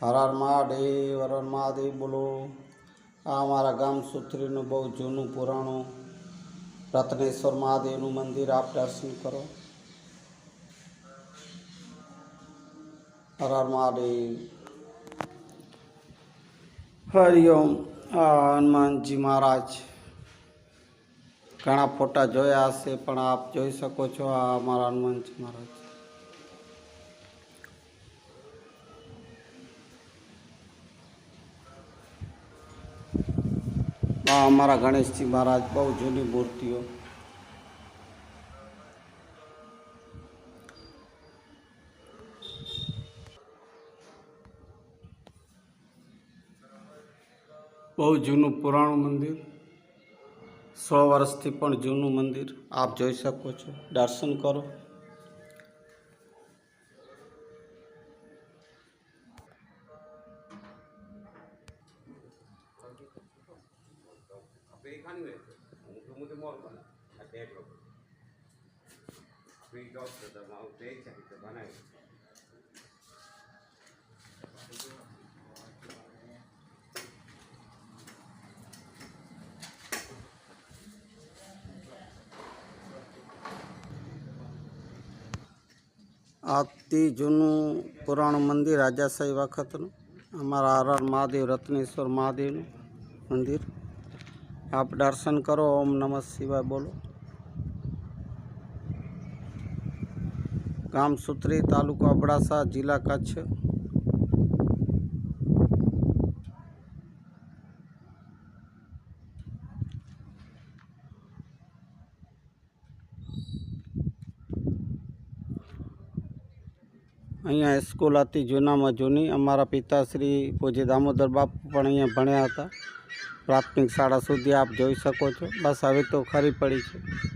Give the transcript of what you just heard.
હર હર મહાદેવ હર હર મહાદેવ બોલો. આ અમારા ગામ સુત્રીનું બહુ જૂનું પુરાણું. રત્નેશ્વર મહાદેવનું મંદિર આપ દર્શન કરો. હર હર મહાદેવ હરિઓમ હનુમાનજી મહારાજ ઘણા ફોટા જોયા હશે, પણ આપ જોઈ શકો છો આ અમારા હનુમાનજી મહારાજ. અમારા ગણેશજી મહારાજ બહુ જૂની મૂર્તિઓ. બહુ જૂનું પુરાણું મંદિર, સો વર્ષથી પણ જૂનું મંદિર, આપ જોઈ શકો છો. દર્શન કરો. અતિ જૂનું પુરાણું મંદિર રાજાશાહી વખતનું. અમારા આર આર મહાદેવ રત્નેશ્વર મહાદેવનું મંદિર. આપ દર્શન કરો, ઓમ નમઃ શિવાય, બોલો. ગામ સુત્રી તાલુકો અબડાસા, જિલ્લા કચ્છ. અહીંયા સ્કૂલ હતી, જૂનામાં જૂની. અમારા પિતાશ્રી પૂજ્ય દામોદર બાપુ પણ અહીંયા ભણ્યા હતા. પ્રાથમિક શાળા સુધી આપ જોઈ શકો છો. બસ હવે તો ખરી પડી છે.